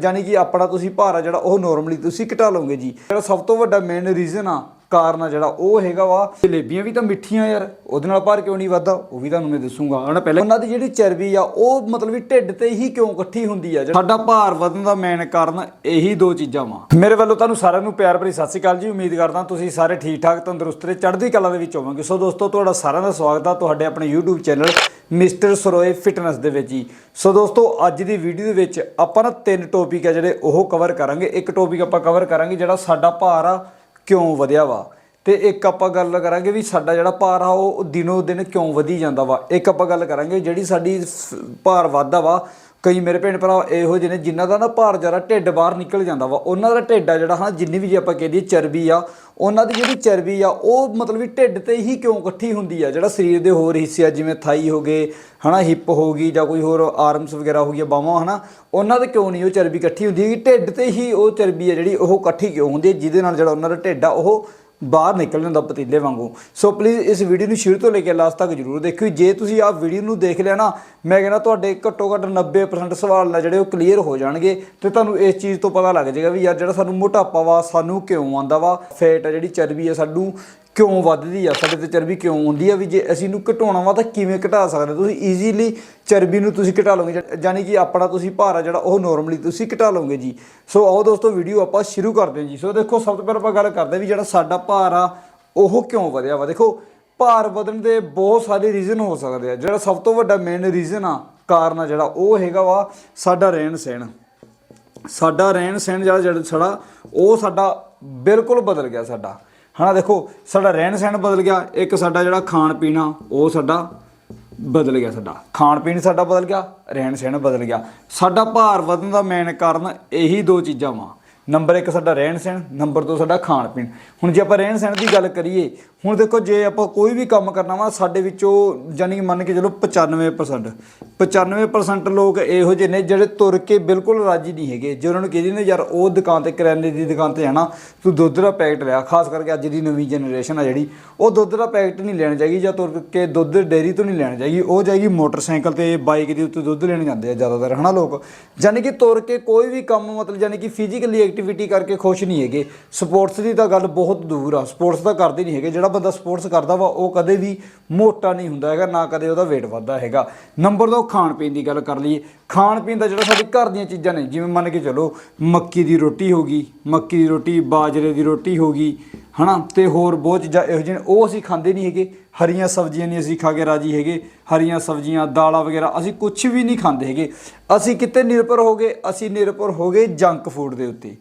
ਜਾਨੀ ਕਿ ਆਪਣਾ ਤੁਸੀਂ ਭਾਰ ਆ ਜਿਹੜਾ ਉਹ ਨਾਰਮਲੀ ਤੁਸੀਂ ਘਟਾ ਲਓਗੇ ਜੀ। ਜਿਹੜਾ ਸਭ ਤੋਂ ਵੱਡਾ ਮੇਨ ਰੀਜ਼ਨ ਆ ਕਾਰਨ ਆ ਜਿਹੜਾ ਉਹ ਹੈਗਾ ਵਾ ਜਲੇਬੀਆਂ ਵੀ ਤਾਂ ਮਿੱਠੀਆਂ ਯਾਰ ਉਹਦੇ ਨਾਲ ਭਾਰ ਕਿਉਂ ਨਹੀਂ ਵੱਧਦਾ? ਉਹ ਵੀ ਤੁਹਾਨੂੰ ਮੈਂ ਦੱਸੂਗਾ। ਹਣਾ ਪਹਿਲਾਂ ਉਹਨਾਂ ਦੀ ਜਿਹੜੀ ਚਰਬੀ ਆ ਉਹ ਮਤਲਬ ਵੀ ਢਿੱਡ ਤੇ ਹੀ ਕਿਉਂ ਇਕੱਠੀ ਹੁੰਦੀ ਆ? ਸਾਡਾ ਭਾਰ ਵਧਣ ਦਾ ਮੇਨ ਕਾਰਨ ਇਹੀ ਦੋ ਚੀਜ਼ਾਂ ਵਾ। ਮੇਰੇ ਵੱਲੋਂ ਤੁਹਾਨੂੰ ਸਾਰਿਆਂ ਨੂੰ ਪਿਆਰ ਭਰੀ ਸਤਿ ਸ਼੍ਰੀ ਅਕਾਲ ਜੀ। ਉਮੀਦ ਕਰਦਾ ਤੁਸੀਂ ਸਾਰੇ ਠੀਕ ਠਾਕ ਤੰਦਰੁਸਤ ਤੇ ਚੜ੍ਹਦੀ ਕਲਾ ਦੇ ਵਿੱਚ ਹੋਵੋਗੇ। ਸੋ ਦੋਸਤੋ ਤੁਹਾਡਾ ਸਾਰਿਆਂ ਦਾ ਸਵਾਗਤ ਆ ਤੁਹਾਡੇ ਆਪਣੇ YouTube channel mister Saroye fitness ਦੇ ਵਿੱਚ ਜੀ। ਸੋ ਦੋਸਤੋ, ਅੱਜ ਦੀ ਵੀਡੀਓ ਦੇ ਵਿੱਚ ਆਪਾਂ ਨਾ ਤਿੰਨ ਟੌਪਿਕ ਆ ਜਿਹੜੇ ਉਹ ਕਵਰ ਕਰਾਂਗੇ। ਇੱਕ ਟੌਪਿਕ ਆਪਾਂ ਕਵਰ ਕਰਾਂਗੇ ਜਿਹੜਾ ਸਾਡਾ ਭਾਰ ਆ ਕਿਉਂ ਵਧਿਆ ਵਾ। ਤੇ ਇੱਕ ਆਪਾਂ ਗੱਲ ਕਰਾਂਗੇ ਵੀ ਸਾਡਾ ਜਿਹੜਾ ਭਾਰ ਆ, ਉਹ ਦਿਨੋ ਦਿਨ ਕਿਉਂ ਵਧੀ ਜਾਂਦਾ ਵਾ। ਇੱਕ ਆਪਾਂ ਗੱਲ ਕਰਾਂਗੇ ਜਿਹੜੀ ਸਾਡੀ ਸ- ਭਾਰ ਵੱਧਦਾ ਵਾ। ਕਈ ਮੇਰੇ ਭੈਣ ਭਰਾ ਇਹੋ ਜਿਹੇ ਨੇ ਜਿਨ੍ਹਾਂ ਦਾ ਨਾ ਭਾਰ ਜ਼ਿਆਦਾ ਢਿੱਡ ਬਾਹਰ ਨਿਕਲ ਜਾਂਦਾ ਵਾ। ਉਹਨਾਂ ਦਾ ਢਿੱਡ ਆ ਜਿਹੜਾ ਹਾਂ ਜਿੰਨੀ ਵੀ ਜੇ ਆਪਾਂ ਕਹਿ ਦਈਏ ਚਰਬੀ ਆ, ਉਹਨਾਂ ਦੀ ਜਿਹੜੀ ਚਰਬੀ ਆ, ਉਹ ਮਤਲਬ ਵੀ ਢਿੱਡ ਤੇ ਹੀ ਕਿਉਂ ਇਕੱਠੀ ਹੁੰਦੀ ਆ? ਜਿਹੜਾ ਸਰੀਰ ਦੇ ਹੋਰ ਹਿੱਸੇ ਆ, ਜਿਵੇਂ ਥਾਈ ਹੋ ਗਏ, ਹਨਾ, ਹਿੱਪ ਹੋ ਗਈ ਜਾਂ ਕੋਈ ਹੋਰ ਆਰਮਸ ਵਗੈਰਾ ਹੋ ਗਈਆਂ ਬਾਹਾਂ ਹਨਾ, ਉਹਨਾਂ ਤੇ ਕਿਉਂ ਨਹੀਂ ਉਹ ਚਰਬੀ ਇਕੱਠੀ ਹੁੰਦੀ? ਹੈਗੀ ਢਿੱਡ ਤੇ ਹੀ ਉਹ ਚਰਬੀ ਆ ਜਿਹੜੀ, ਉਹ ਇਕੱਠੀ ਕਿਉਂ ਹੁੰਦੀ ਹੈ ਜਿਹਦੇ ਨਾਲ ਜਿਹੜਾ ਉਹਨਾਂ ਦਾ ਢਿੱਡ ਆ, ਉਹ ਬਾਹਰ ਨਿਕਲ ਜਾਂਦਾ ਪਤੀਲੇ ਵਾਂਗੂ। ਸੋ ਪਲੀਜ਼ ਇਸ ਵੀਡੀਓ ਨੂੰ ਸ਼ੁਰੂ ਤੋਂ ਲੈ ਕੇ ਲਾਸਟ ਤੱਕ ਜਰੂਰ ਦੇਖਿਓ। ਜੇ ਤੁਸੀਂ ਆਹ ਵੀਡੀਓ ਨੂੰ ਦੇਖ ਲਿਆ ਨਾ, ਮੈਂ ਕਹਿੰਦਾ ਤੁਹਾਡੇ ਘੱਟੋ ਘੱਟ 90% ਸਵਾਲ ਨੇ ਜਿਹੜੇ ਉਹ ਕਲੀਅਰ ਹੋ ਜਾਣਗੇ ਤੇ ਤੁਹਾਨੂੰ ਇਸ ਚੀਜ਼ ਤੋਂ ਪਤਾ ਲੱਗ ਜਾਏਗਾ ਵੀ ਯਾਰ ਜਿਹੜਾ ਸਾਨੂੰ ਮੋਟਾਪਾ ਵਾ, ਸਾਨੂੰ ਕਿਉਂ ਆਉਂਦਾ ਵਾ ਫੈਟ ਆ ਜਿਹੜੀ ਚਰਬੀ ਆ ਸਾਨੂੰ ਕਿਉਂ ਵੱਧਦੀ ਆ? ਸਾਡੇ ਤੇ ਚਰਬੀ ਕਿਉਂ ਹੁੰਦੀ ਆ ਵੀ ਜੇ ਅਸੀਂ ਇਹਨੂੰ ਘਟਾਉਣਾ ਵਾ ਤਾਂ ਕਿਵੇਂ ਘਟਾ ਸਕਦੇ? ਤੁਸੀਂ ਈਜ਼ੀਲੀ ਚਰਬੀ ਨੂੰ ਤੁਸੀਂ ਘਟਾ ਲਓਗੇ। ਜਾਨੀ ਕਿ ਆਪਣਾ ਤੁਸੀਂ ਭਾਰ ਆ ਜਿਹੜਾ, ਉਹ ਨਾਰਮਲੀ ਤੁਸੀਂ ਘਟਾ ਲਓਗੇ ਜੀ। ਸੋ ਆਓ ਦੋਸਤੋ ਵੀਡੀਓ ਆਪਾਂ ਸ਼ੁਰੂ ਕਰਦੇ ਹਾਂ ਜੀ। ਸੋ ਦੇਖੋ, ਸਭ ਤੋਂ ਪਹਿਲਾਂ ਆਪਾਂ ਗੱਲ ਕਰਦੇ ਹਾਂ ਵੀ ਜਿਹੜਾ ਸਾਡਾ ਭਾਰ ਆ, ਉਹ ਕਿਉਂ ਵਧਿਆ ਵਾ? ਦੇਖੋ, ਭਾਰ ਵਧਣ ਦੇ ਬਹੁਤ ਸਾਰੇ ਰੀਜ਼ਨ ਹੋ ਸਕਦੇ ਆ। ਜਿਹੜਾ ਸਭ ਤੋਂ ਵੱਡਾ ਮੇਨ ਰੀਜ਼ਨ ਆ, ਕਾਰਨ ਆ ਜਿਹੜਾ, ਉਹ ਹੈਗਾ ਵਾ ਸਾਡਾ ਰਹਿਣ ਸਹਿਣ ਸਾਡਾ ਰਹਿਣ ਸਹਿਣ ਜਿਹੜਾ ਜਿਹੜਾ ਸਾਡਾ, ਉਹ ਸਾਡਾ ਬਿਲਕੁਲ ਬਦਲ ਗਿਆ ਸਾਡਾ। ਹਨਾ ਦੇਖੋ, ਸਾਡਾ ਰਹਿਣ ਸਹਿਣ ਬਦਲ ਗਿਆ, ਇੱਕ ਸਾਡਾ ਜਿਹੜਾ ਖਾਣ ਪੀਣਾ ਉਹ ਸਾਡਾ ਬਦਲ ਗਿਆ ਸਾਡਾ। ਖਾਣ ਪੀਣ ਸਾਡਾ ਬਦਲ ਗਿਆ, ਰਹਿਣ ਸਹਿਣ ਬਦਲ ਗਿਆ। ਸਾਡਾ ਭਾਰ ਵਧਣ ਦਾ ਮੇਨ ਕਾਰਨ ਇਹੀ ਦੋ ਚੀਜ਼ਾਂ ਵਾ। ਨੰਬਰ 1 ਸਾਡਾ ਰਹਿਣ ਸਹਿਣ, ਨੰਬਰ 2 ਸਾਡਾ ਖਾਣ ਪੀਣ। ਹੁਣ ਜੇ ਆਪਾਂ ਰਹਿਣ ਸਹਿਣ ਦੀ ਗੱਲ ਕਰੀਏ, ਹੁਣ ਦੇਖੋ ਜੇ ਆਪਾਂ ਕੋਈ ਵੀ ਕੰਮ ਕਰਨਾ ਵਾ, ਸਾਡੇ ਵਿੱਚੋਂ ਜਾਨੀ ਕਿ ਮੰਨ ਕੇ ਚਲੋ 95% 95% ਲੋਕ ਇਹੋ ਜਿਹੇ ਨੇ ਜਿਹੜੇ ਤੁਰ ਕੇ ਬਿਲਕੁਲ ਰਾਜੀ ਨਹੀਂ ਹੈਗੇ। ਜੇ ਉਹਨਾਂ ਨੂੰ ਕਹਿੰਦੇ ਨੇ, ਯਾਰ, ਉਹ ਦੁਕਾਨ ਤੇ ਕਰਿਆਨੇ ਦੀ ਦੁਕਾਨ ਤੇ ਜਾਣਾ, ਤੂੰ ਦੁੱਧ ਦਾ ਪੈਕਟ ਲਿਆ ਖਾਸ ਕਰਕੇ ਅੱਜ ਦੀ ਨਵੀਂ ਜਨਰੇਸ਼ਨ ਆ ਜਿਹੜੀ, ਉਹ ਦੁੱਧ ਦਾ ਪੈਕਟ ਨਹੀਂ ਲੈਣ ਚਾਹੀਦੀ ਜਾਂ ਤੁਰ ਕੇ ਦੁੱਧ ਡੇਅਰੀ ਤੋਂ ਨਹੀਂ ਲੈਣ ਚਾਹੀਦੀ ਉਹ ਜਾਏਗੀ ਮੋਟਰਸਾਈਕਲ ਤੇ, ਬਾਈਕ ਦੇ ਉੱਤੇ ਦੁੱਧ ਲੈਣ ਜਾਂਦੇ ਆ ਜ਼ਿਆਦਾਤਰ, ਹਨਾ ਲੋਕ? ਯਾਨੀ ਕਿ ਤੁਰ ਕੇ ਕੋਈ ਵੀ ਕੰਮ, ਮਤਲਬ ਯਾਨੀ ਕਿ ਫਿਜ਼ੀਕਲੀ ਐਕਟੀਵਿਟੀ ਕਰਕੇ ਖੁਸ਼ ਨਹੀਂ ਹੈਗੇ। ਸਪੋਰਟਸ ਦੀ ਤਾਂ ਗੱਲ ਬਹੁਤ ਦੂਰ ਆ। ਸਪੋਰਟਸ ਤਾਂ ਕਰਦੇ ਨਹੀਂ ਹੈਗੇ। ਜਿਹੜਾ ਬੰਦਾ ਸਪੋਰਟਸ ਕਰਦਾ ਵਾ ਉਹ ਕਦੇ ਵੀ ਮੋਟਾ ਨਹੀਂ ਹੁੰਦਾ ਹੈਗਾ ਨਾ ਕਦੇ ਉਹਦਾ weight ਵੱਧਦਾ ਹੈਗਾ। ਨੰਬਰ 2 ਖਾਣ ਪੀਣ ਦੀ ਗੱਲ ਕਰ ਲਈਏ। ਖਾਣ ਪੀਣ ਦਾ ਜਿਹੜਾ ਸਾਡੇ ਘਰ ਦੀਆਂ ਚੀਜ਼ਾਂ ਨੇ ਜਿਵੇਂ ਮੰਨ ਕੇ ਚਲੋ ਮੱਕੀ ਦੀ ਰੋਟੀ ਹੋ ਗਈ ਮੱਕੀ ਦੀ ਰੋਟੀ ਬਾਜਰੇ ਦੀ ਰੋਟੀ ਹੋ ਗਈ ਹਨਾ? ਤੇ ਹੋਰ ਬਹੁਤ ਚੀਜ਼ਾਂ ਇਹੋ ਜਿਹੀਆਂ ਨੇ, ਉਹ ਅਸੀਂ ਖਾਂਦੇ ਨਹੀਂ ਹੈਗੇ। ਹਰੀਆਂ ਸਬਜ਼ੀਆਂ ਨਹੀਂ ਅਸੀਂ ਖਾ ਕੇ ਰਾਜੀ ਹੈਗੇ। ਹਰੀਆਂ ਸਬਜ਼ੀਆਂ ਦਾਲਾਂ ਵਗੈਰਾ ਅਸੀਂ ਕੁਝ ਵੀ ਨਹੀਂ ਖਾਂਦੇ ਹੈਗੇ। ਅਸੀਂ ਕਿਤੇ ਨਿਰਭਰ ਹੋ ਗਏ ਅਸੀਂ ਨਿਰਭਰ ਹੋ ਗਏ ਜੰਕ ਫੂਡ ਦੇ ਉੱਤੇ।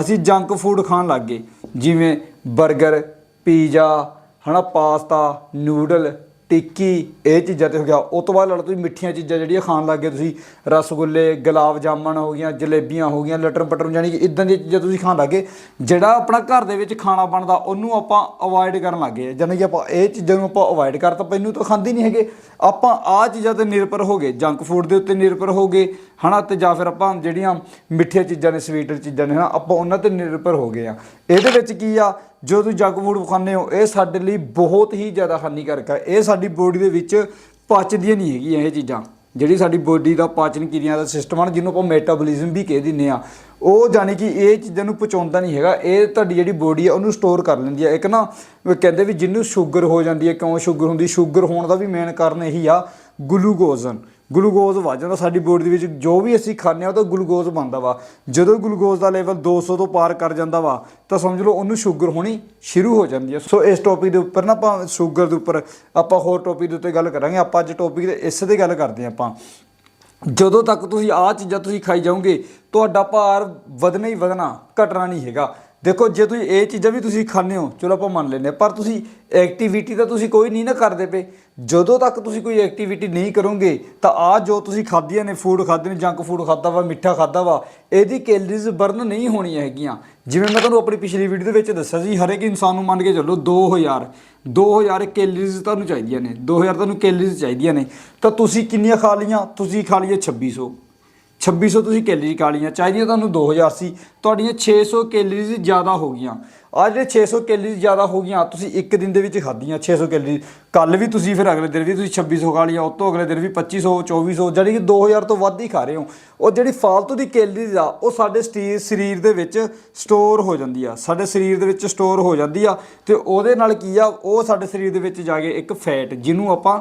ਅਸੀਂ ਜੰਕ ਫੂਡ ਖਾਣ ਲੱਗ ਗਏ। ਜਿਵੇਂ 버ਗਰ ਪੀਜ਼ਾ, ਹਨਾ, ਪਾਸਤਾ, ਨੂਡਲ, ਟਿੱਕੀ, ਇਹ ਚੀਜ਼ਾਂ ਤੇ ਹੋ ਗਿਆ। ਉਸ ਤੋਂ ਬਾਅਦ ਲੜ ਤੁਸੀਂ ਮਿੱਠੀਆਂ ਚੀਜ਼ਾਂ ਜਿਹੜੀਆਂ ਖਾਣ ਲੱਗ ਗਏ ਤੁਸੀਂ। ਰਸਗੁੱਲੇ, ਗੁਲਾਬ ਜਾਮਣ ਹੋ ਗਈਆਂ, ਜਲੇਬੀਆਂ ਹੋ ਗਈਆਂ ਲਟਰ ਪਟਰ ਜਾਨੀ ਕਿ ਇਦਾਂ ਦੀਆਂ ਚੀਜ਼ਾਂ ਤੁਸੀਂ ਖਾਣ ਲੱਗੇ ਜਿਹੜਾ ਆਪਣਾ ਘਰ ਦੇ ਵਿੱਚ ਖਾਣਾ ਬਣਦਾ, ਉਹਨੂੰ ਆਪਾਂ ਅਵੋਇਡ ਕਰਨ ਲੱਗੇ ਜਾਨੀ ਕਿ ਆਪਾਂ ਇਹ ਚੀਜ਼ਾਂ ਨੂੰ ਆਪਾਂ ਅਵੋਇਡ ਕਰਤਾ ਪਹਿਨੂੰ ਤਾਂ ਖਾਂਦੇ ਨਹੀਂ ਹੈਗੇ। ਆਪਾਂ ਆਹ ਚੀਜ਼ਾਂ ਤੇ ਨਿਰਭਰ ਹੋ ਗਏ। ਜੰਕ ਫੂਡ ਦੇ ਉੱਤੇ ਨਿਰਭਰ ਹੋ ਗਏ। ਹਨਾ, ਤੇ ਜਾਂ ਫਿਰ ਆਪਾਂ ਜਿਹੜੀਆਂ ਮਿੱਠੀਆਂ ਚੀਜ਼ਾਂ ਨੇ ਸਵੀਟ ਚੀਜ਼ਾਂ ਨੇ, ਹਨਾ, ਆਪਾਂ ਉਹਨਾਂ ਤੇ ਨਿਰਭਰ ਹੋ ਗਏ ਆ। ਇਹਦੇ ਵਿੱਚ ਕੀ ਆ, ਜੋ ਤੁਸੀਂ ਜੰਕ ਫੂਡ ਖਾਂਦੇ ਹੋ, ਇਹ ਸਾਡੇ ਲਈ ਬਹੁਤ ਹੀ ਜ਼ਿਆਦਾ ਹਾਨੀਕਾਰਕ ਆ। ਇਹ ਸਾਡੀ ਬੋਡੀ ਦੇ ਵਿੱਚ ਪਚਦੀਆਂ ਨਹੀਂ ਹੈਗੀਆਂ ਇਹ ਚੀਜ਼ਾਂ। ਜਿਹੜੀ ਸਾਡੀ ਬੋਡੀ ਦਾ ਪਾਚਨ ਕਿਰਿਆ ਦਾ ਸਿਸਟਮ ਆ ਜਿਹਨੂੰ ਆਪਾਂ ਮੈਟਾਬੋਲਿਜ਼ਮ ਵੀ ਕਹਿ ਦਿੰਨੇ ਆ, ਉਹ ਜਾਨੀ ਕਿ ਇਹ ਚੀਜ਼ਾਂ ਨੂੰ ਪਚਾਉਂਦਾ ਨਹੀਂ ਹੈਗਾ। ਇਹ ਤੁਹਾਡੀ ਜਿਹੜੀ ਬੋਡੀ ਆ, ਉਹਨੂੰ ਸਟੋਰ ਕਰ ਲੈਂਦੀ ਆ। ਇੱਕ ਨਾ ਕਹਿੰਦੇ ਵੀ ਜਿਹਨੂੰ ਸ਼ੂਗਰ ਹੋ ਜਾਂਦੀ ਹੈ ਕਿਉਂ ਸ਼ੂਗਰ ਹੁੰਦੀ? ਸ਼ੂਗਰ ਹੋਣ ਦਾ ਵੀ ਮੇਨ ਕਾਰਨ ਇਹੀ ਆ ਗਲੂਕੋਜ਼ਨ ਗਲੂਕੋਜ਼ ਵੱਧ ਜਾਂਦਾ ਸਾਡੀ ਬੋਡੀ ਦੇ ਵਿੱਚ ਜੋ ਵੀ ਅਸੀਂ ਖਾਂਦੇ ਆ ਉਹਦਾ ਗਲੂਕੋਜ਼ ਬਣਦਾ ਵਾ। ਜਦੋਂ ਗਲੂਕੋਜ਼ ਦਾ ਲੈਵਲ 200 ਤੋਂ ਪਾਰ ਕਰ ਜਾਂਦਾ ਵਾ, ਤਾਂ ਸਮਝ ਲਓ ਉਹਨੂੰ ਸ਼ੂਗਰ ਹੋਣੀ ਸ਼ੁਰੂ ਹੋ ਜਾਂਦੀ ਹੈ। ਸੋ ਇਸ ਟੌਪਿਕ ਦੇ ਉੱਪਰ ਨਾ ਆਪਾਂ ਸ਼ੂਗਰ ਦੇ ਉੱਪਰ ਆਪਾਂ ਹੋਰ ਟੌਪਿਕ ਦੇ ਉੱਤੇ ਗੱਲ ਕਰਾਂਗੇ। ਆਪਾਂ ਅੱਜ ਟੌਪਿਕ ਦੇ ਇਸ ਤੇ ਗੱਲ ਕਰਦੇ ਹਾਂ ਆਪਾਂ। ਜਦੋਂ ਤੱਕ ਤੁਸੀਂ ਆਹ ਚੀਜ਼ਾਂ ਤੁਸੀਂ ਖਾਈ ਜਾਓਗੇ, ਤੁਹਾਡਾ ਭਾਰ ਵਧਣਾ ਹੀ ਵਧਣਾ, ਘਟਣਾ ਨਹੀਂ ਹੈਗਾ। ਦੇਖੋ, ਜੇ ਤੁਸੀਂ ਇਹ ਚੀਜ਼ਾਂ ਵੀ ਤੁਸੀਂ ਖਾਂਦੇ ਹੋ, ਚਲੋ ਆਪਾਂ ਮੰਨ ਲੈਂਦੇ ਹਾਂ, ਪਰ ਤੁਸੀਂ ਐਕਟੀਵਿਟੀ ਤਾਂ ਤੁਸੀਂ ਕੋਈ ਨਹੀਂ ਨਾ ਕਰਦੇ ਪਏ। ਜਦੋਂ ਤੱਕ ਤੁਸੀਂ ਕੋਈ ਐਕਟੀਵਿਟੀ ਨਹੀਂ ਕਰੋਗੇ, ਤਾਂ ਆ ਜੋ ਤੁਸੀਂ ਖਾਧੀਆਂ ਨੇ ਫੂਡ ਖਾਧੇ ਨੇ ਜੰਕ ਫੂਡ ਖਾਦਾ ਵਾ, ਮਿੱਠਾ ਖਾਦਾ ਵਾ, ਇਹਦੀ ਕੈਲਰੀਜ਼ ਬਰਨ ਨਹੀਂ ਹੋਣੀਆਂ ਹੈਗੀਆਂ। ਜਿਵੇਂ ਮੈਂ ਤੁਹਾਨੂੰ ਆਪਣੀ ਪਿਛਲੀ ਵੀਡੀਓ ਦੇ ਵਿੱਚ ਦੱਸਿਆ ਸੀ ਹਰ ਇੱਕ ਇਨਸਾਨ ਨੂੰ ਮੰਨ ਕੇ ਚੱਲੋ 2000 2000 ਕੈਲਰੀਜ਼ ਤੁਹਾਨੂੰ ਚਾਹੀਦੀਆਂ ਨੇ 2000 ਤੁਹਾਨੂੰ ਕੈਲਰੀਜ਼ ਚਾਹੀਦੀਆਂ ਨੇ। ਤਾਂ ਤੁਸੀਂ ਕਿੰਨੀਆਂ ਖਾ ਲੀਆਂ ਤੁਸੀਂ ਖਾ ਲਈਏ 2600 2600 ਤੁਸੀਂ ਕੈਲਰੀ ਖਾ ਲਈਆਂ ਚਾਹੀਦੀਆਂ ਤੁਹਾਨੂੰ 2000 ਸੀ, ਤੁਹਾਡੀਆਂ 600 ਕੈਲਰੀਜ਼ ਜ਼ਿਆਦਾ ਹੋ ਗਈਆਂ। ਆ ਜਿਹੜੇ 600 ਕੈਲਰੀਜ਼ ਜ਼ਿਆਦਾ ਹੋ ਗਈਆਂ, ਤੁਸੀਂ ਇੱਕ ਦਿਨ ਦੇ ਵਿੱਚ ਖਾਧੀਆਂ 600 ਕੈਲਰੀ ਕੱਲ। ਵੀ ਤੁਸੀਂ ਫਿਰ ਅਗਲੇ ਦਿਨ ਵੀ ਤੁਸੀਂ 2600 ਖਾ ਲਈਆਂ ਉਸ ਤੋਂ ਅਗਲੇ ਦਿਨ ਵੀ 2500 2400 ਜਿਹੜੀ ਕਿ 2000 ਤੋਂ ਵੱਧ ਹੀ ਖਾ ਰਹੇ ਹੋ। ਉਹ ਜਿਹੜੀ ਫਾਲਤੂ ਦੀ ਕੈਲਰੀਜ਼ ਆ, ਉਹ ਸਾਡੇ ਸਟੀ- ਸਰੀਰ ਦੇ ਵਿੱਚ ਸਟੋਰ ਹੋ ਜਾਂਦੀ ਆ। ਸਾਡੇ ਸਰੀਰ ਦੇ ਵਿੱਚ ਸਟੋਰ ਹੋ ਜਾਂਦੀ ਆ ਤੇ ਉਹਦੇ ਨਾਲ ਕੀ ਆ, ਉਹ ਸਾਡੇ ਸਰੀਰ ਦੇ ਵਿੱਚ ਜਾ ਕੇ ਇੱਕ ਫੈਟ, ਜਿਹਨੂੰ ਆਪਾਂ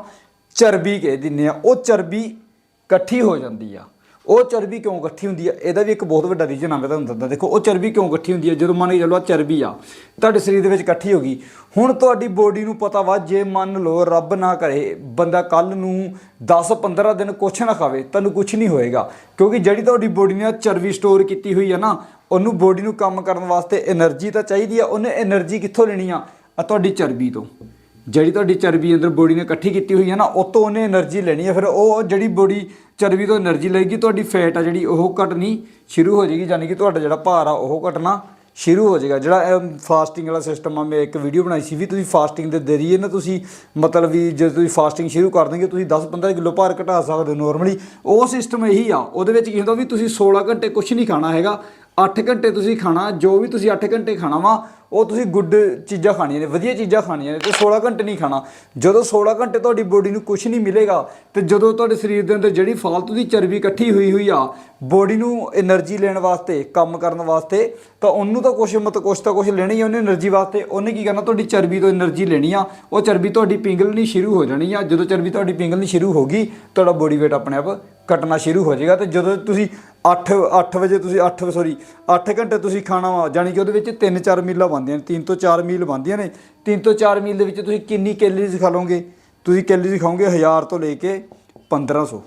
ਚਰਬੀ ਕਹਿ ਦਿੰਦੇ ਆ। ਉਹ ਚਰਬੀ ਇਕੱਠੀ ਹੋ ਜਾਂਦੀ ਆ। ਉਹ ਚਰਬੀ ਕਿਉਂ ਇਕੱਠੀ ਹੁੰਦੀ ਹੈ ਇਹਦਾ ਵੀ ਇੱਕ ਬਹੁਤ ਵੱਡਾ ਰੀਜ਼ਨ ਆ, ਮੈਂ ਤੁਹਾਨੂੰ ਦੱਸਦਾ। ਦੇਖੋ, ਉਹ ਚਰਬੀ ਕਿਉਂ ਇਕੱਠੀ ਹੁੰਦੀ ਹੈ ਜਦੋਂ ਮੰਨ ਕੇ ਚੱਲੋ ਆ ਚਰਬੀ ਆ, ਤੁਹਾਡੇ ਸਰੀਰ ਦੇ ਵਿੱਚ ਇਕੱਠੀ ਹੋ ਗਈ। ਹੁਣ ਤੁਹਾਡੀ ਬੋਡੀ ਨੂੰ ਪਤਾ ਵਾ, ਜੇ ਮੰਨ ਲਓ ਰੱਬ ਨਾ ਕਰੇ, ਬੰਦਾ ਕੱਲ ਨੂੰ 10-15 ਦਿਨ ਕੁਛ ਨਾ ਖਾਵੇ, ਤੁਹਾਨੂੰ ਕੁਛ ਨਹੀਂ ਹੋਏਗਾ। ਕਿਉਂਕਿ ਜਿਹੜੀ ਤੁਹਾਡੀ ਬੋਡੀ ਨੇ ਚਰਬੀ ਸਟੋਰ ਕੀਤੀ ਹੋਈ ਆ ਨਾ, ਉਹਨੂੰ ਬੋਡੀ ਨੂੰ ਕੰਮ ਕਰਨ ਵਾਸਤੇ એનર્ਜੀ ਤਾਂ ਚਾਹੀਦੀ ਆ, ਉਹਨੇ એનર્ਜੀ ਕਿੱਥੋਂ ਲੈਣੀ ਆ? ਤੁਹਾਡੀ ਚਰਬੀ ਤੋਂ। ਜਿਹੜੀ ਤੁਹਾਡੀ ਚਰਬੀ ਅੰਦਰ ਬੋਡੀ ਨੇ ਇਕੱਠੀ ਕੀਤੀ ਹੋਈ ਹੈ ਨਾ, ਉਹ ਤੋਂ ਉਹਨੇ એનર્ਜੀ ਲੈਣੀ ਹੈ। ਫਿਰ ਉਹ ਜਿਹੜੀ ਬੋਡੀ ਚਰਬੀ ਤੋਂ એનર્ਜੀ ਲਏਗੀ, ਤੁਹਾਡੀ ਫੈਟ ਆ ਜਿਹੜੀ, ਉਹ ਘਟਣੀ ਸ਼ੁਰੂ ਹੋ ਜਾਏਗੀ। ਯਾਨੀ ਕਿ ਤੁਹਾਡਾ ਜਿਹੜਾ ਭਾਰ ਆ, ਉਹ ਘਟਣਾ ਸ਼ੁਰੂ ਹੋ ਜਾਏਗਾ। ਜਿਹੜਾ ਫਾਸਟਿੰਗ ਵਾਲਾ ਸਿਸਟਮ ਆ, ਮੈਂ ਇੱਕ ਵੀਡੀਓ ਬਣਾਈ ਸੀ ਵੀ ਤੁਸੀਂ ਫਾਸਟਿੰਗ ਦੇ ਜ਼ਰੀਏ ਨਾ ਤੁਸੀਂ ਮਤਲਬ ਵੀ ਜੇ ਤੁਸੀਂ ਫਾਸਟਿੰਗ ਸ਼ੁਰੂ ਕਰ ਦੋਗੇ ਤੁਸੀਂ 10-15 ਕਿਲੋ ਭਾਰ ਘਟਾ ਸਕਦੇ ਹੋ ਨਾਰਮਲੀ ਉਹ ਸਿਸਟਮ ਇਹੀ ਆ, ਉਹਦੇ ਵਿੱਚ ਕੀ ਹੁੰਦਾ ਵੀ ਤੁਸੀਂ 16 ਘੰਟੇ ਕੁਝ ਨਹੀਂ ਖਾਣਾ ਹੈਗਾ। 8 ਘੰਟੇ ਤੁਸੀਂ ਖਾਣਾ, ਜੋ ਵੀ ਤੁਸੀਂ 8 ਘੰਟੇ ਖਾਣਾ ਵਾ, ਉਹ ਤੁਸੀਂ ਗੁੱਡ ਚੀਜ਼ਾਂ ਖਾਣੀਆਂ ਨੇ, ਵਧੀਆ ਚੀਜ਼ਾਂ ਖਾਣੀਆਂ ਨੇ, ਤੇ 16 ਘੰਟੇ ਨਹੀਂ ਖਾਣਾ। ਜਦੋਂ 16 ਘੰਟੇ ਤੁਹਾਡੀ ਬੋਡੀ ਨੂੰ ਕੁਝ ਨਹੀਂ ਮਿਲੇਗਾ, ਤੇ ਜਦੋਂ ਤੁਹਾਡੇ ਸਰੀਰ ਦੇ ਅੰਦਰ ਜਿਹੜੀ ਫਾਲਤੂ ਦੀ ਚਰਬੀ ਇਕੱਠੀ ਹੋਈ ਹੋਈ ਆ ਬੋਡੀ ਨੂੰ એનર્ਜੀ ਲੈਣ ਵਾਸਤੇ, ਕੰਮ ਕਰਨ ਵਾਸਤੇ, ਤਾਂ ਉਹਨੂੰ ਤਾਂ ਕੁਝ ਮਤ ਕੁਝ ਤਾਂ ਕੁਝ ਲੈਣੀ ਹੀ ਉਹਨੇ એનર્ਜੀ ਵਾਸਤੇ। ਉਹਨੇ ਕੀ ਕਰਨਾ, ਤੁਹਾਡੀ ਚਰਬੀ ਤੋਂ એનર્ਜੀ ਲੈਣੀ ਆ। ਉਹ ਚਰਬੀ ਤੁਹਾਡੀ ਪਿੰਗਲਣੀ ਸ਼ੁਰੂ ਹੋ ਜਾਣੀ ਆ। ਜਦੋਂ ਚਰਬੀ ਤੁਹਾਡੀ ਪਿੰਗਲਣੀ ਸ਼ੁਰੂ ਹੋਗੀ ਤੁਹਾਡਾ ਬੋਡੀ weight ਆਪਣੇ ਆਪ ਘਟਣਾ ਸ਼ੁਰੂ ਹੋ ਜਾਏਗਾ। ਤੇ ਜਦੋਂ ਤੁਸੀਂ 8 8 ਵਜੇ ਤੁਸੀਂ 8 ਸੌਰੀ 8 ਘੰਟੇ ਤੁਸੀਂ ਖਾਣਾ ਵਾ ਜਾਨੀ ਕਿ ਉਹਦੇ ਵਿੱਚ 3-4 ਮੀਲਾਂ ਬਣਦੀਆਂ ਨੇ 3 ਤੋਂ 4 ਮੀਲ ਬਣਦੀਆਂ ਨੇ 3 ਤੋਂ 4 ਮੀਲ ਦੇ ਵਿੱਚ ਤੁਸੀਂ ਕਿੰਨੀ ਕੈਲਰੀਜ਼ ਖਾ ਲਓਗੇ? ਤੁਸੀਂ ਕੈਲਰੀਜ਼ ਖਾਓਗੇ 1000 ਤੋਂ ਲੈ ਕੇ 1500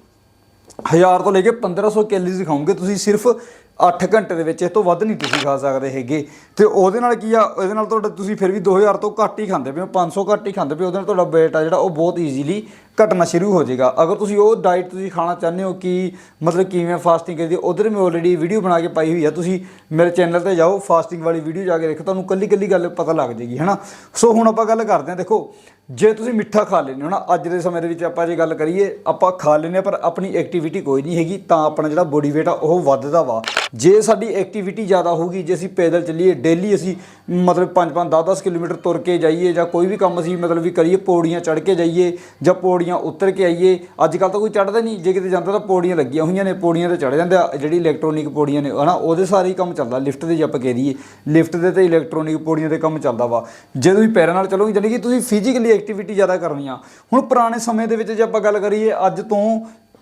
1000 ਤੋਂ ਲੈ ਕੇ 1500 ਕੈਲਰੀਜ਼ ਖਾਓਗੇ ਤੁਸੀਂ ਸਿਰਫ 8 ਘੰਟੇ ਦੇ ਵਿੱਚ, ਇਹ ਤੋਂ ਵੱਧ ਨਹੀਂ ਤੁਸੀਂ ਖਾ ਸਕਦੇ ਹੈਗੇ। ਤੇ ਉਹਦੇ ਨਾਲ ਕੀ ਆ ਉਹਦੇ ਨਾਲ ਤੁਹਾਡਾ ਤੁਸੀਂ ਫਿਰ ਵੀ 2000 ਤੋਂ ਘੱਟ ਹੀ ਖਾਂਦੇ ਪਏ ਹੋ 500 ਘੱਟ ਹੀ ਖਾਂਦੇ ਪਏ ਉਹਦੇ ਨਾਲ ਤੁਹਾਡਾ weight ਆ ਜਿਹੜਾ, ਉਹ ਬਹੁਤ ਈਜ਼ੀਲੀ ਘਟਣਾ ਸ਼ੁਰੂ ਹੋ ਜਾਏਗਾ। ਅਗਰ ਤੁਸੀਂ ਉਹ ਡਾਈਟ ਤੁਸੀਂ ਖਾਣਾ ਚਾਹੁੰਦੇ ਹੋ ਕਿ ਮਤਲਬ ਕਿਵੇਂ ਫਾਸਟਿੰਗ ਕਰਦੀ ਉਧਰ ਮੈਂ ਆਲਰੇਡੀ ਵੀਡੀਓ ਬਣਾ ਕੇ ਪਾਈ ਹੋਈ ਆ। ਤੁਸੀਂ ਮੇਰੇ ਚੈਨਲ ਤੇ ਜਾਓ ਫਾਸਟਿੰਗ ਵਾਲੀ ਵੀਡੀਓ ਜਾ ਕੇ ਦੇਖੋ, ਤੁਹਾਨੂੰ ਕੱਲੀ ਕੱਲੀ ਗੱਲ ਪਤਾ ਲੱਗ ਜਾਏਗੀ, ਹੈਨਾ? ਸੋ ਹੁਣ ਆਪਾਂ ਗੱਲ ਕਰਦੇ ਹਾਂ, ਦੇਖੋ, ਜੇ ਤੁਸੀਂ ਮਿੱਠਾ ਖਾ ਲੈਂਦੇ ਹੋ ਨਾ ਅੱਜ ਦੇ ਸਮੇਂ ਦੇ ਵਿੱਚ ਆਪਾਂ ਜੇ ਗੱਲ ਕਰੀਏ, ਆਪਾਂ ਖਾ ਲੈਂਦੇ ਹਾਂ, ਪਰ ਆਪਣੀ ਐਕਟੀਵਿਟੀ ਕੋਈ ਨਹੀਂ ਹੈਗੀ, ਤਾਂ ਆਪਣਾ ਜਿਹੜਾ ਬੋਡੀ weight ਆ, ਉਹ ਵੱਧਦਾ ਵਾ। ਜੇ ਸਾਡੀ ਐਕਟੀਵਿਟੀ ਜ਼ਿਆਦਾ ਹੋਊਗੀ, ਜੇ ਅਸੀਂ ਪੈਦਲ ਚੱਲੀਏ ਡੇਲੀ ਅਸੀਂ ਮਤਲਬ 5-5 10-10 ਕਿਲੋਮੀਟਰ ਤੁਰ ਕੇ ਜਾਈਏ ਜਾਂ ਕੋਈ ਵੀ ਕੰਮ ਅਸੀਂ ਮਤਲਬ ਵੀ ਕਰੀਏ, ਪੌੜੀਆਂ ਚੜ੍ਹ ਕੇ ਜਾਈਏ ਜਾਂ ਪੌੜੀਆਂ ਉਤਰ ਕੇ ਆਈਏ, ਅੱਜ ਕੱਲ ਤਾਂ ਕੋਈ ਚੜ੍ਹਦਾ ਨਹੀਂ, ਜੇ ਕਿਤੇ ਜਾਂਦਾ ਤਾਂ ਪੌੜੀਆਂ ਲੱਗੀਆਂ ਹੋਈਆਂ ਨੇ, ਪੌੜੀਆਂ ਤੇ ਚੜ੍ਹ ਜਾਂਦੇ ਆ ਜਿਹੜੀ ਇਲੈਕਟ੍ਰੋਨਿਕ ਪੌੜੀਆਂ ਨੇ, ਹਨਾ, ਉਹਦੇ ਸਾਰੇ ਹੀ ਕੰਮ ਚੱਲਦਾ ਲਿਫਟ ਦੇ ਜੇ ਆਪਾਂ ਕਹਿ ਦਈਏ ਲਿਫਟ ਦੇ ਤੇ ਇਲੈਕਟ੍ਰੋਨਿਕ ਪੌੜੀਆਂ ਤੇ ਕੰਮ ਚੱਲਦਾ ਵਾ, ਜੇ ਤੁਸੀਂ ਪੈਰਾਂ ਨਾਲ ਚੱਲੋਗੇ ਜਾਨੀ ਕਿ ਤੁਸੀਂ ਫਿਜ਼ੀਕਲੀ ਐਕਟੀਵਿਟੀ ਜ਼ਿਆਦਾ ਕਰਨੀ ਆ ਹੁਣ ਪੁਰਾਣੇ ਸਮੇਂ ਦੇ ਵਿੱਚ ਜੇ ਆਪਾਂ ਗੱਲ ਕਰੀਏ, ਅੱਜ ਤੋਂ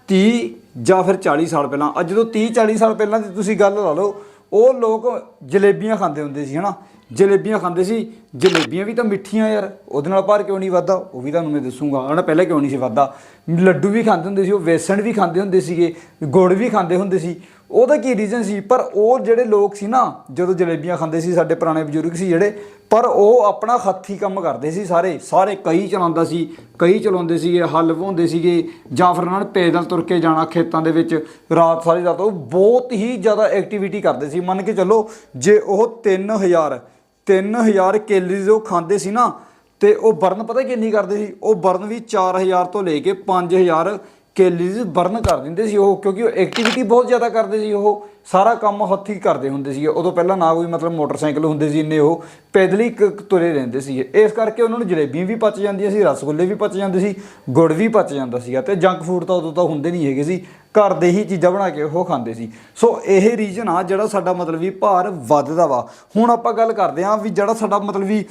30 ਜਾਂ ਫਿਰ 40 ਸਾਲ ਪਹਿਲਾਂ, ਅੱਜ ਤੋਂ 30 40 ਸਾਲ ਪਹਿਲਾਂ ਦੀ ਤੁਸੀਂ ਗੱਲ ਲਾ ਲਓ ਉਹ ਲੋਕ ਜਲੇਬੀਆਂ ਖਾਂਦੇ ਹੁੰਦੇ ਸੀ, ਹਨਾ? ਜਲੇਬੀਆਂ ਖਾਂਦੇ ਸੀ, ਜਲੇਬੀਆਂ ਵੀ ਤਾਂ ਮਿੱਠੀਆਂ ਯਾਰ। ਉਹਦੇ ਨਾਲ ਭਾਰ ਕਿਉਂ ਨਹੀਂ ਵੱਧਦਾ? ਉਹ ਵੀ ਤੁਹਾਨੂੰ ਮੈਂ ਦੱਸੂਗਾ। ਹਨਾ, ਪਹਿਲਾਂ ਕਿਉਂ ਨਹੀਂ ਸੀ ਵੱਧਦਾ? ਲੱਡੂ ਵੀ ਖਾਂਦੇ ਹੁੰਦੇ ਸੀ, ਉਹ ਵੇਸਣ ਵੀ ਖਾਂਦੇ ਹੁੰਦੇ ਸੀਗੇ, ਗੁੜ ਵੀ ਖਾਂਦੇ ਹੁੰਦੇ ਸੀ। ਉਹਦਾ ਕੀ ਰੀਜ਼ਨ ਸੀ? ਪਰ ਉਹ ਜਿਹੜੇ ਲੋਕ ਸੀ ਨਾ, ਜਦੋਂ ਜਲੇਬੀਆਂ ਖਾਂਦੇ ਸੀ, ਸਾਡੇ ਪੁਰਾਣੇ ਬਜ਼ੁਰਗ ਸੀ ਜਿਹੜੇ, ਪਰ ਉਹ ਆਪਣਾ ਹੱਥੀ ਕੰਮ ਕਰਦੇ ਸੀ ਸਾਰੇ। ਸਾਰੇ ਕਈ ਚਲਾਉਂਦਾ ਸੀ ਕਈ ਚਲਾਉਂਦੇ ਸੀਗੇ, ਹੱਲ ਵਾਉਂਦੇ ਸੀਗੇ, ਜਾਂ ਫਿਰ ਉਹਨਾਂ ਨੇ ਪੈਦਲ ਤੁਰ ਕੇ ਜਾਣਾ ਖੇਤਾਂ ਦੇ ਵਿੱਚ, ਰਾਤ ਸਾਰੀ ਰਾਤ ਉਹ ਬਹੁਤ ਹੀ ਜ਼ਿਆਦਾ ਐਕਟੀਵਿਟੀ ਕਰਦੇ ਸੀ। ਮੰਨ ਕੇ ਚੱਲੋ, ਜੇ ਉਹ 3000 3000 ਕੈਲਰੀਜ਼ ਉਹ ਖਾਂਦੇ ਸੀ ਨਾ, ਤੇ ਉਹ ਬਰਨ ਪਤਾ ਕਿੰਨੀ ਕਰਦੇ ਸੀ? ਉਹ ਬਰਨ ਵੀ 4000 ਤੋਂ ਲੈ ਕੇ 5000 ਕੈਲਰੀਜ਼ ਬਰਨ ਕਰ ਦਿੰਦੇ ਸੀ ਉਹ, ਕਿਉਂਕਿ ਉਹ ਐਕਟੀਵਿਟੀ ਬਹੁਤ ਜ਼ਿਆਦਾ ਕਰਦੇ ਸੀ ਉਹ। ਸਾਰਾ ਕੰਮ ਹੱਥੀਂ ਕਰਦੇ ਹੁੰਦੇ ਸੀ ਉਦੋਂ ਪਹਿਲਾਂ ਨਾ ਕੋਈ ਮਤਲਬ ਮੋਟਰਸਾਈਕਲ ਹੁੰਦੇ ਸੀ, ਇੰਨੇ ਉਹ ਪੈਦਲ ਹੀ ਕ- ਤੁਰੇ ਰਹਿੰਦੇ ਸੀ ਇਸ ਕਰਕੇ ਉਹਨਾਂ ਨੂੰ ਜਲੇਬੀਆਂ ਵੀ ਪਚ ਜਾਂਦੀਆਂ ਸੀ, ਰਸਗੁੱਲੇ ਵੀ ਪਚ ਜਾਂਦੇ ਸੀ, ਗੁੜ ਵੀ ਪਚ ਜਾਂਦਾ ਸੀਗਾ ਤੇ ਜੰਕ ਫੂਡ ਤਾਂ ਉਦੋਂ ਤਾਂ ਹੁੰਦੇ ਨਹੀਂ ਹੈਗੇ ਸੀ। ਘਰ ਦੇ ਹੀ ਚੀਜ਼ਾਂ ਬਣਾ ਕੇ ਉਹ ਖਾਂਦੇ ਸੀ। ਸੋ ਇਹ ਰੀਜਨ ਆ ਜਿਹੜਾ ਸਾਡਾ ਮਤਲਬ ਵੀ ਭਾਰ ਵੱਧਦਾ ਵਾ। ਹੁਣ ਆਪਾਂ ਗੱਲ ਕਰਦੇ ਹਾਂ ਵੀ ਜਿਹੜਾ ਸਾਡਾ ਮਤਲਬ ਵੀ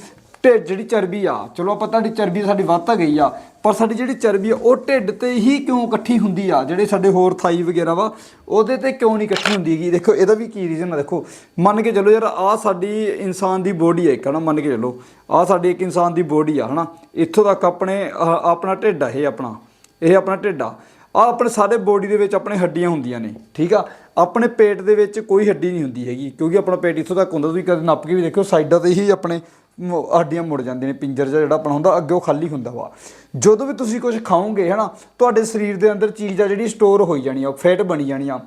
ਢਿੱਡ ਜਿਹੜੀ ਚਰਬੀ ਆ, ਚਲੋ ਆਪਾਂ ਤੁਹਾਡੀ ਚਰਬੀ ਸਾਡੀ ਵੱਧ ਤਾਂ ਗਈ ਆ ਪਰ ਸਾਡੀ ਜਿਹੜੀ ਚਰਬੀ ਆ, ਉਹ ਢਿੱਡ ਤੇ ਹੀ ਕਿਉਂ ਇਕੱਠੀ ਹੁੰਦੀ ਆ? ਜਿਹੜੇ ਸਾਡੇ ਹੋਰ ਥਾਈ ਵਗੈਰਾ ਵਾ, ਉਹਦੇ ਤੇ ਕਿਉਂ ਨਹੀਂ ਇਕੱਠੀ ਹੁੰਦੀ ਹੈਗੀ? ਦੇਖੋ, ਇਹਦਾ ਵੀ ਕੀ ਰੀਜ਼ਨ ਆ? ਦੇਖੋ, ਮੰਨ ਕੇ ਚੱਲੋ ਯਾਰ ਆ ਸਾਡੀ ਇਨਸਾਨ ਦੀ ਬੋਡੀ ਆ ਇੱਕ, ਹਨਾ? ਮੰਨ ਕੇ ਚੱਲੋ ਆ ਸਾਡੀ ਇੱਕ ਇਨਸਾਨ ਦੀ ਬੋਡੀ ਆ, ਹਨਾ? ਇੱਥੋਂ ਤੱਕ ਆਪਣੇ ਆਪਣਾ ਢਿੱਡ ਆ, ਇਹ ਆਪਣਾ ਇਹ ਆਪਣਾ ਢਿੱਡ ਆ। ਆ ਆਪਣੇ ਸਾਰੇ ਬੋਡੀ ਦੇ ਵਿੱਚ ਆਪਣੇ ਹੱਡੀਆਂ ਹੁੰਦੀਆਂ ਨੇ, ਠੀਕ ਆ? ਆਪਣੇ ਪੇਟ ਦੇ ਵਿੱਚ ਕੋਈ ਹੱਡੀ ਨਹੀਂ ਹੁੰਦੀ ਹੈਗੀ, ਕਿਉਂਕਿ ਆਪਣਾ ਪੇਟ ਇੱਥੋਂ ਤੱਕ ਹੁੰਦਾ, ਤੁਸੀਂ ਕਦੇ ਨੱਪ ਕੇ ਵੀ ਦੇਖੋ ਸਾਈਡਾਂ ਤੇ ਹੀ ਆਪਣੇ ਹੱਡੀਆਂ ਮੁੜ ਜਾਂਦੀਆਂ ਨੇ, ਪਿੰਜਰ ਜਿਹਾ ਜਿਹੜਾ ਆਪਣਾ ਹੁੰਦਾ, ਅੱਗੇ ਉਹ ਖਾਲੀ ਹੁੰਦਾ ਵਾ। ਜਦੋਂ ਵੀ ਤੁਸੀਂ ਕੁਝ ਖਾਓਗੇ, ਹਨਾ, ਤੁਹਾਡੇ ਸਰੀਰ ਦੇ ਅੰਦਰ ਚੀਜ਼ ਆ ਜਿਹੜੀ ਸਟੋਰ ਹੋਈ ਜਾਣੀ ਆ ਫੈਟ ਬਣੀ ਜਾਣੀ ਆ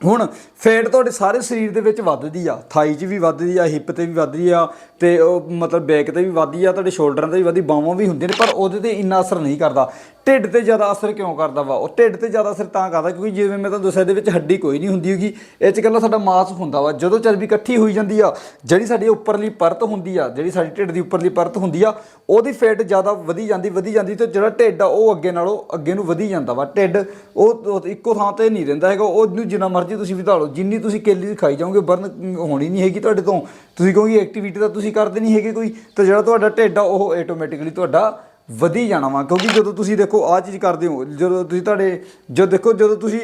ਹੁਣ ਫੈਟ ਤੁਹਾਡੇ ਸਾਰੇ ਸਰੀਰ ਦੇ ਵਿੱਚ ਵੱਧਦੀ ਆ, ਥਾਈ 'ਚ ਵੀ ਵੱਧਦੀ ਆ ਹਿੱਪ ਤੇ ਵੀ ਵੱਧਦੀ ਆ, ਤੇ ਉਹ ਮਤਲਬ ਬੈਕ ਤੇ ਵੀ ਵੱਧਦੀ ਆ, ਤੁਹਾਡੇ ਸ਼ੋਲਡਰਾਂ ਤੇ ਵੀ ਵੱਧਦੀ ਬਾਹਾਂ ਵੀ ਹੁੰਦੀਆਂ ਨੇ, ਪਰ ਉਹਦੇ ਤੇ ਇੰਨਾ ਅਸਰ ਨਹੀਂ ਕਰਦਾ। ਢਿੱਡ ਤੇ ਜ਼ਿਆਦਾ ਅਸਰ ਕਿਉਂ ਕਰਦਾ ਵਾ? ਉਹ ਢਿੱਡ ਤੇ ਜ਼ਿਆਦਾ ਅਸਰ ਤਾਂ ਕਰਦਾ, ਕਿਉਂਕਿ ਜਿਵੇਂ ਮੈਂ ਤੁਹਾਨੂੰ ਦੱਸਿਆ ਦੇ ਵਿੱਚ ਹੱਡੀ ਕੋਈ ਨਹੀਂ ਹੁੰਦੀ ਹੈਗੀ। ਇਹ ਚ ਇਕੱਲਾ ਸਾਡਾ ਮਾਸ ਹੁੰਦਾ ਵਾ। ਜਦੋਂ ਚਰਬੀ ਇਕੱਠੀ ਹੋਈ ਜਾਂਦੀ ਆ, ਜਿਹੜੀ ਸਾਡੀ ਉੱਪਰਲੀ ਪਰਤ ਹੁੰਦੀ ਆ, ਜਿਹੜੀ ਸਾਡੀ ਢਿੱਡ ਦੀ ਉੱਪਰਲੀ ਪਰਤ ਹੁੰਦੀ ਆ, ਉਹਦੀ ਫੈਟ ਜ਼ਿਆਦਾ ਵਧੀ ਜਾਂਦੀ ਵਧੀ ਜਾਂਦੀ ਤੇ ਜਿਹੜਾ ਢਿੱਡ ਆ, ਉਹ ਅੱਗੇ ਨਾਲੋਂ ਅੱਗੇ ਨੂੰ ਵਧੀ ਜਾਂਦਾ ਵਾ। ਢਿੱਡ ਉਹ ਇੱਕੋ ਥਾਂ ਤੇ ਨਹੀਂ ਰਹਿੰਦਾ ਹੈਗਾ। ਉਹਨੂੰ ਜਿੰਨਾ ਮਰਜ਼ੀ ਤੁਸੀਂ ਵਧਾ ਲਓ। ਜਿੰਨੀ ਤੁਸੀਂ ਕੇਲੀ ਖਾਈ ਜਾਓਗੇ ਬਰਨ ਹੋਣੀ ਨਹੀਂ ਹੈਗੀ ਤੁਹਾਡੇ ਤੋਂ। ਤੁਸੀਂ ਕਹੋਗੇ ਐਕਟੀਵਿਟੀ ਤਾਂ ਤੁਸੀਂ ਕਰਦੇ ਨਹੀਂ ਹੈਗੇ ਕੋਈ। ਤਾਂ ਜਿਹੜਾ ਤੁਹਾਡਾ ਢਿੱਡ ਆ, ਉਹ ਆਟੋਮੈਟਿਕਲੀ ਤੁਹਾਡਾ ਵਧੀ ਜਾਣਾ ਵਾ ਕਿਉਂਕਿ ਜਦੋਂ ਤੁਸੀਂ ਦੇਖੋ ਆਹ ਚੀਜ਼ ਕਰਦੇ ਹੋ ਜਦੋਂ ਤੁਸੀਂ ਤੁਹਾਡੇ ਜਦੋਂ ਦੇਖੋ ਜਦੋਂ ਤੁਸੀਂ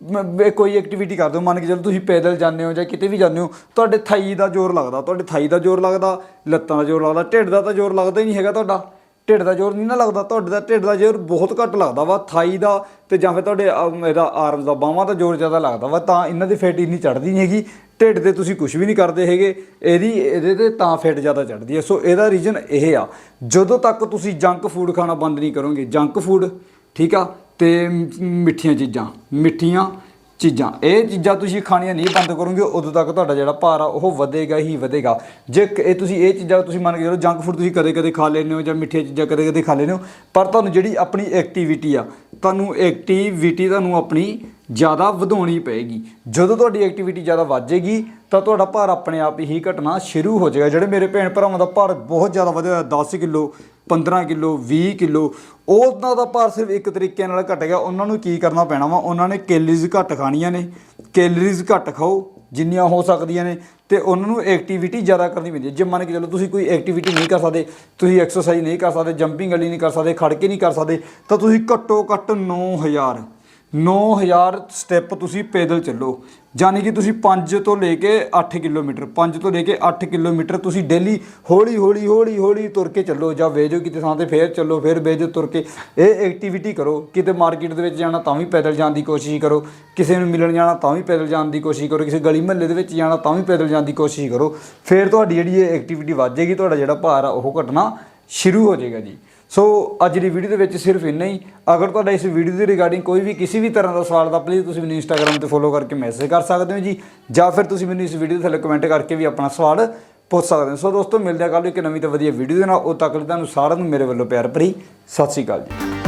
ਮ- ਮ- ਕੋਈ ਐਕਟੀਵਿਟੀ ਕਰਦੇ ਹੋ ਮੰਨ ਕੇ ਚਲੋ ਤੁਸੀਂ ਪੈਦਲ ਜਾਂਦੇ ਹੋ ਜਾਂ ਕਿਤੇ ਵੀ ਜਾਂਦੇ ਹੋ ਤੁਹਾਡੇ ਥਾਈ ਦਾ ਜ਼ੋਰ ਲੱਗਦਾ ਤੁਹਾਡੇ ਥਾਈ ਦਾ ਜ਼ੋਰ ਲੱਗਦਾ ਲੱਤਾਂ ਦਾ ਜ਼ੋਰ ਲੱਗਦਾ ਢਿੱਡ ਦਾ ਤਾਂ ਜ਼ੋਰ ਲੱਗਦਾ ਹੀ ਨਹੀਂ ਹੈਗਾ ਤੁਹਾਡਾ। ਢਿੱਡ ਦਾ ਜ਼ੋਰ ਨਹੀਂ ਨਾ ਲੱਗਦਾ ਤੁਹਾਡੇ ਦਾ ਢਿੱਡ ਦਾ ਜ਼ੋਰ ਬਹੁਤ ਘੱਟ ਲੱਗਦਾ ਵਾ ਥਾਈ ਦਾ ਤੇ ਜਾਂ ਫਿਰ ਤੁਹਾਡੇ ਅਮ, ਇਹਦਾ ਆਰਮਸ ਦਾ ਬਾਹਾਂ ਦਾ ਜ਼ੋਰ ਜ਼ਿਆਦਾ ਲੱਗਦਾ ਵਾ ਤਾਂ ਇਹਨਾਂ ਦੀ ਫੈਟ ਇੰਨੀ ਚੜਦੀ ਨਹੀਂ ਹੈਗੀ। ਢਿੱਡ ਤੇ ਤੁਸੀਂ ਕੁਝ ਵੀ ਨਹੀਂ ਕਰਦੇ ਹੈਗੇ, ਇਹਦੀ, ਇਹਦੇ ਤੇ ਤਾਂ ਫੈਟ ਜ਼ਿਆਦਾ ਚੜਦੀ ਹੈ। ਸੋ ਇਹਦਾ ਰੀਜ਼ਨ ਇਹ ਆ, ਜਦੋਂ ਤੱਕ ਤੁਸੀਂ ਜੰਕ ਫੂਡ ਖਾਣਾ ਬੰਦ ਨਹੀਂ ਕਰੋਗੇ ਜੰਕ ਫੂਡ ਠੀਕ ਆ, ਤੇ ਮਿੱਠੀਆਂ ਚੀਜ਼ਾਂ ਮਿੱਠੀਆਂ ਚੀਜ਼ਾਂ, ਇਹ ਚੀਜ਼ਾਂ ਤੁਸੀਂ ਖਾਣੀਆਂ ਨਹੀਂ ਬੰਦ ਕਰੋਗੇ, ਉਦੋਂ ਤੱਕ ਤੁਹਾਡਾ ਜਿਹੜਾ ਭਾਰ ਆ, ਉਹ ਵਧੇਗਾ ਹੀ ਵਧੇਗਾ। ਜੇ ਇਹ ਤੁਸੀਂ, ਇਹ ਚੀਜ਼ਾਂ ਤੁਸੀਂ ਮੰਨ ਕੇ ਚਲੋ ਜੰਕ ਫੂਡ ਤੁਸੀਂ ਕਦੇ-ਕਦੇ ਖਾ ਲੈਂਦੇ ਹੋ ਜਾਂ ਮਿੱਠੀਆਂ ਚੀਜ਼ਾਂ ਕਦੇ-ਕਦੇ ਖਾ ਲੈਂਦੇ ਹੋ, ਪਰ ਤੁਹਾਨੂੰ ਜਿਹੜੀ ਆਪਣੀ ਐਕਟੀਵਿਟੀ ਆ, ਤੁਹਾਨੂੰ ਐਕਟੀਵਿਟੀ ਤੁਹਾਨੂੰ ਆਪਣੀ ਜ਼ਿਆਦਾ ਵਧਾਉਣੀ ਪਏਗੀ। ਜਦੋਂ ਤੁਹਾਡੀ ਐਕਟੀਵਿਟੀ ਜ਼ਿਆਦਾ ਵੱਧ ਜਾਏਗੀ ਤਾਂ ਤੁਹਾਡਾ ਭਾਰ ਆਪਣੇ ਆਪ ਹੀ ਘਟਣਾ ਸ਼ੁਰੂ ਹੋ ਜਾਏਗਾ। ਜਿਹੜੇ ਮੇਰੇ ਭੈਣ ਭਰਾਵਾਂ ਦਾ ਭਾਰ ਬਹੁਤ ਜ਼ਿਆਦਾ ਵਧਿਆ ਹੋਇਆ 10 ਕਿਲੋ 15 ਕਿਲੋ 20 ਕਿਲੋ, ਉਹਨਾਂ ਦਾ ਭਾਰ ਸਿਰਫ ਇੱਕ ਤਰੀਕੇ ਨਾਲ ਘਟੇਗਾ ਉਹਨਾਂ ਨੂੰ ਕੀ ਕਰਨਾ ਪੈਣਾ ਵਾ? ਉਹਨਾਂ ਨੇ ਕੈਲਰੀਜ਼ ਘੱਟ ਖਾਣੀਆਂ ਨੇ। ਕੈਲਰੀਜ਼ ਘੱਟ ਖਾਓ, ਜਿੰਨੀਆਂ ਹੋ ਸਕਦੀਆਂ ਨੇ, ਤੇ ਉਹਨਾਂ ਨੂੰ ਐਕਟੀਵਿਟੀ ਜ਼ਿਆਦਾ ਕਰਨੀ ਪੈਂਦੀ ਹੈ। ਜੇ ਮੰਨ ਕੇ ਚਲੋ ਤੁਸੀਂ ਕੋਈ ਐਕਟੀਵਿਟੀ ਨਹੀਂ ਕਰ ਸਕਦੇ, ਤੁਸੀਂ ਐਕਸਰਸਾਈਜ਼ ਨਹੀਂ ਕਰ ਸਕਦੇ ਜੰਪਿੰਗ ਵਾਲੀ ਨਹੀਂ ਕਰ ਸਕਦੇ ਖੜ ਕੇ ਨਹੀਂ ਕਰ ਸਕਦੇ, ਤਾਂ ਤੁਸੀਂ ਘੱਟੋ ਘੱਟ 9000 9000 ਸਟੈਪ ਤੁਸੀਂ ਪੈਦਲ ਚੱਲੋ। ਯਾਨੀ ਕਿ ਤੁਸੀਂ 5 ਤੋਂ ਲੈ ਕੇ 8 ਕਿਲੋਮੀਟਰ 5 ਤੋਂ ਲੈ ਕੇ 8 ਕਿਲੋਮੀਟਰ ਤੁਸੀਂ ਡੇਲੀ ਹੌਲੀ ਹੌਲੀ ਹੌਲੀ ਹੌਲੀ ਤੁਰ ਕੇ ਚੱਲੋ ਜਾਂ ਵੇਜੋ ਕਿਤੇ ਥਾਂ ਤੇ ਫੇਰ ਚੱਲੋ, ਫੇਰ ਵੇਜੋ ਤੁਰ ਕੇ। ਇਹ ਐਕਟੀਵਿਟੀ ਕਰੋ। ਕਿਤੇ ਮਾਰਕੀਟ ਦੇ ਵਿੱਚ ਜਾਣਾ ਤਾਂ ਵੀ ਪੈਦਲ ਜਾਣ ਦੀ ਕੋਸ਼ਿਸ਼ ਕਰੋ। ਕਿਸੇ ਨੂੰ ਮਿਲਣ ਜਾਣਾ ਤਾਂ ਵੀ ਪੈਦਲ ਜਾਣ ਦੀ ਕੋਸ਼ਿਸ਼ ਕਰੋ। ਕਿਸੇ ਗਲੀ ਮਹੱਲੇ ਦੇ ਵਿੱਚ ਜਾਣਾ ਤਾਂ ਵੀ ਪੈਦਲ ਜਾਣ ਦੀ ਕੋਸ਼ਿਸ਼ ਕਰੋ। ਫੇਰ ਤੁਹਾਡੀ ਜਿਹੜੀ ਇਹ ਐਕਟੀਵਿਟੀ ਵੱਧ ਜਾਏਗੀ, ਤੁਹਾਡਾ ਜਿਹੜਾ ਭਾਰ ਆ ਉਹ ਘਟਣਾ ਸ਼ੁਰੂ ਹੋ ਜਾਏਗਾ ਜੀ। ਸੋ ਅੱਜ ਦੀ ਵੀਡੀਓ ਦੇ ਵਿੱਚ ਸਿਰਫ ਇੰਨਾ ਹੀ। ਅਗਰ ਤੁਹਾਡਾ ਇਸ ਵੀਡੀਓ ਦੇ ਰਿਗਾਰਡਿੰਗ ਕੋਈ ਵੀ ਕਿਸੇ ਵੀ ਤਰ੍ਹਾਂ ਦਾ ਸਵਾਲ, ਤਾਂ ਪਲੀਜ਼ ਤੁਸੀਂ ਮੈਨੂੰ ਇੰਸਟਾਗ੍ਰam ਤੇ ਫੋਲੋ ਕਰਕੇ ਮੈਸੇਜ ਕਰ ਸਕਦੇ ਹੋ ਜੀ। ਜਾਂ ਫਿਰ ਤੁਸੀਂ ਮੈਨੂੰ ਇਸ ਵੀਡੀਓ ਦੇ ਥੱਲੇ ਕਮੈਂਟ ਕਰਕੇ ਵੀ ਆਪਣਾ ਸਵਾਲ ਪੁੱਛ ਸਕਦੇ ਹੋ। ਸੋ ਦੋਸਤੋ, ਮਿਲਦੇ ਹਾਂ ਕੱਲ੍ਹ ਇੱਕ ਨਵੀਂ ਤੇ ਵਧੀਆ ਵੀਡੀਓ ਦੇ ਨਾਲ। ਉਹ ਤੱਕ ਲਈ ਤੁਹਾਨੂੰ ਸਾਰਿਆਂ ਨੂੰ ਮੇਰੇ ਵੱਲੋਂ ਪਿਆਰ ਭਰੀ ਸਤਿ ਸ਼੍ਰੀ ਅਕਾਲ ਜੀ।